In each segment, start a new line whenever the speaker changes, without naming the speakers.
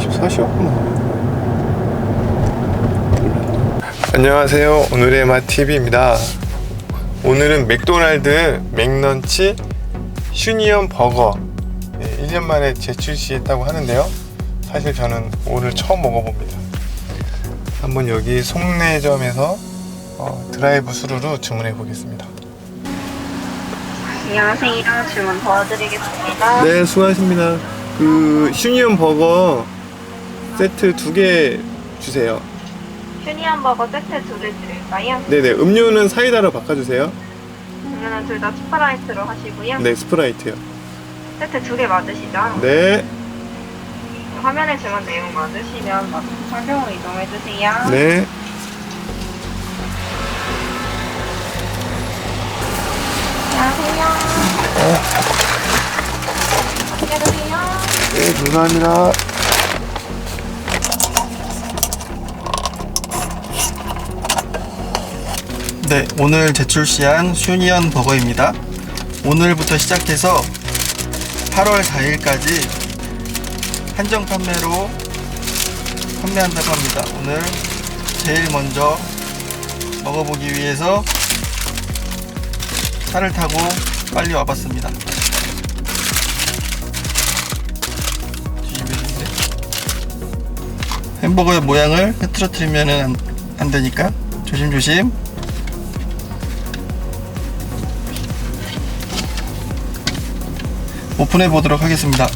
24시였구나. 안녕하세요. 오늘의 맛 TV입니다. 오늘은 맥도날드 맥런치 슈니언 버거 네, 1년 만에 재출시했다고 하는데요. 사실 저는 오늘 처음 먹어봅니다. 한번 여기 송내점에서 어, 드라이브 스루로 주문해 보겠습니다.
안녕하세요. 주문 도와드리겠습니다.
네, 수고하십니다. 그 슈니언 버거 세트 두 개 주세요.
슈니언 버거 세트 두 개 드릴까요?
네네, 음료는 사이다로 바꿔주세요.
그러면 둘 다 스프라이트로 하시고요.
네, 스프라이트요.
세트 두 개 맞으시죠?
네,
화면에 주문 내용 맞으시면 마스크 착용으로 이동해주세요.
네.
안녕하세요. 안녕하세요.
네, 감사합니다.
네, 오늘 재출시한 슈니언 버거입니다. 오늘부터 시작해서 8월 4일까지 한정 판매로 판매한다고 합니다. 오늘 제일 먼저 먹어보기 위해서 차를 타고 빨리 와봤습니다. 햄버거의 모양을 흐트러뜨리면 안, 안 되니까 조심조심 오픈해 보도록 하겠습니다.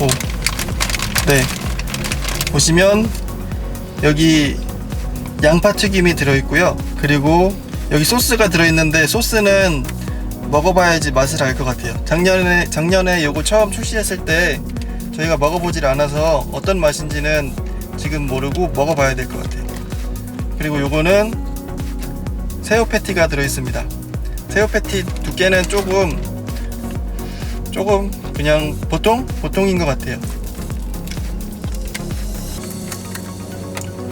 오, 네. 보시면 여기 양파 튀김이 들어있고요. 그리고 여기 소스가 들어있는데 소스는 먹어봐야지 맛을 알 것 같아요. 작년에 작년에 요거 처음 출시했을 때 저희가 먹어보질 않아서 어떤 맛인지는 지금 모르고 먹어봐야 될 것 같아요. 그리고 요거는 새우 패티가 들어있습니다. 새우 패티 두께는 조금 조금 그냥 보통 보통인 것 같아요.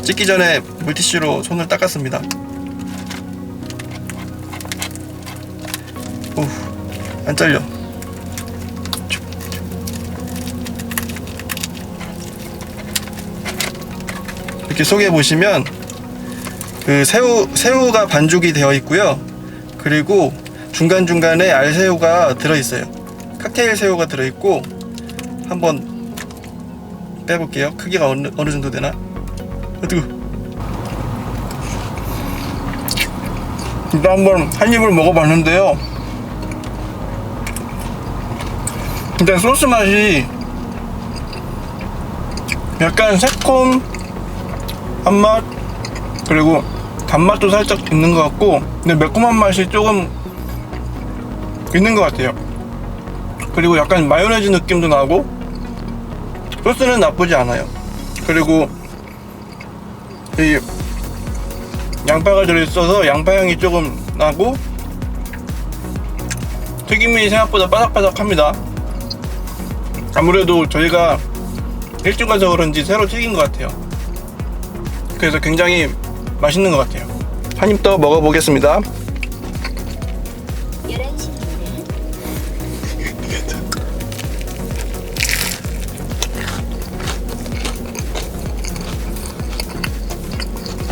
찍기 전에 물티슈로 손을 닦았습니다. 오, 안 잘려. 이렇게 속에 보시면 그 새우 새우가 반죽이 되어 있고요. 그리고 중간 중간에 알새우가 들어 있어요. 칵테일 새우가 들어 있고 한번 빼볼게요. 크기가 어느 어느 정도 되나? 어뜨거. 일단 한번 한 입을 먹어봤는데요. 일단 소스 맛이 약간 새콤 한 맛 그리고 단맛도 살짝 있는 것 같고 근데 매콤한 맛이 조금 있는 것 같아요. 그리고 약간 마요네즈 느낌도 나고 소스는 나쁘지 않아요. 그리고 이 양파가 들어있어서 양파 향이 조금 나고 튀김이 생각보다 바삭바삭합니다. 아무래도 저희가 일찍 와서 그런지 새로 튀긴 것 같아요. 그래서 굉장히 맛있는 것 같아요. 한 입 더 먹어보겠습니다.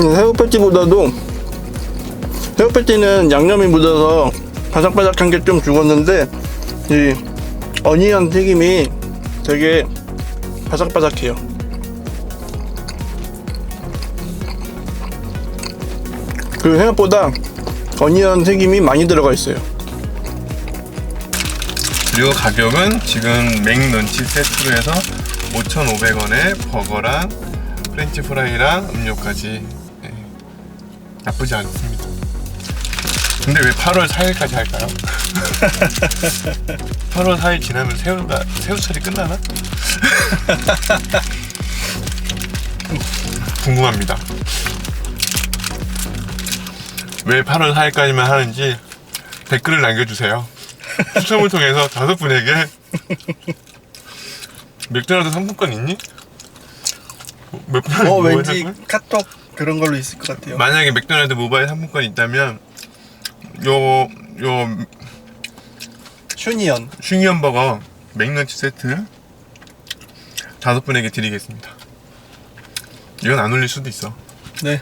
음, 새우 패티보다도 새우 패티는 양념이 묻어서 바삭바삭한 게 좀 죽었는데 이 어니언 튀김이 되게 바삭바삭해요. 그리고 생각보다 어니언 튀김이 많이 들어가 있어요.
그리고 가격은 지금 맥런치 세트로 해서 5,500원에 버거랑 프렌치 프라이랑 음료까지 네, 나쁘지 않습니다. 근데 왜 8월 4일까지 할까요? 8월 4일 지나면 새우가 새우철이 끝나나? 궁금합니다. 왜 8월 4일까지만 하는지 댓글을 남겨주세요. 추첨을 통해서 다섯 분에게 맥도날드 상품권 있니? 맥도날드
어
모바일
왠지
상품권?
카톡 그런 걸로 있을 것 같아요.
만약에 맥도날드 모바일 상품권이 있다면 요, 요
슈니언.
슈니언 버거 맥런치 세트 다섯 분에게 드리겠습니다. 이건 안 올릴 수도 있어.
네.